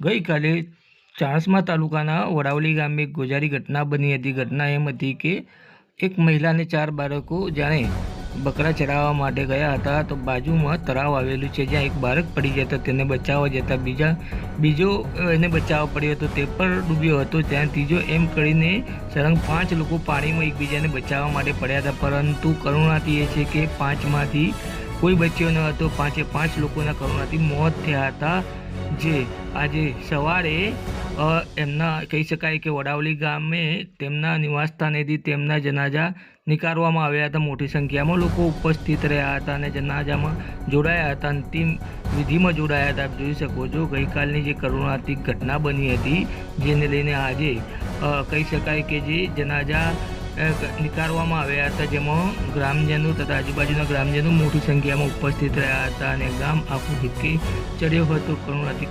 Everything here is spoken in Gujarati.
ગઈકાલે ચાણસ્મા તાલુકાના વડાવલી ગામે એક ગોજારી ઘટના બની હતી. ઘટના એમ હતી કે એક મહિલા અને ચાર બાળકો જાણે બકરા ચરાવવા માટે ગયા હતા. તો બાજુમાં તળાવ આવેલું છે, જ્યાં એક બાળક પડી જતા, તેને બચાવવા જતા બીજા, બીજો એને બચાવવા પડ્યો હતો. તે પણ ડૂબ્યો હતો. ત્યાં ત્રીજો એમ કરીને સળંગ પાંચ લોકો પાણીમાં એકબીજાને બચાવવા માટે પડ્યા હતા. પરંતુ કરુણાથી એ છે કે પાંચમાંથી કોઈ બચ્યો ન હતો પાંચે પાંચ લોકોના કરોનાથી મોત થયા હતા. જે આજે સવારે એમના કહી શકાય કે વડાવલી ગામે તેમના નિવાસસ્થાનેથી તેમના જનાજા નીકાળવામાં આવ્યા હતા. મોટી સંખ્યામાં લોકો ઉપસ્થિત રહ્યા હતા અને જનાજામાં જોડાયા હતા. અંતિમ વિધિમાં જોડાયા હતા. જોઈ શકો છો, ગઈકાલની જે કરુણાતિક ઘટના બની હતી, જેને લઈને આજે કહી શકાય કે જે જનાજા નીકાળવામાં આવ્યા હતા, જેમાં ગ્રામજનો તથા આજુબાજુના ગ્રામજનો મોટી સંખ્યામાં ઉપસ્થિત રહ્યા હતા અને ગામ આખું હિક્કી ચડ્યો હતો. કરુણાથી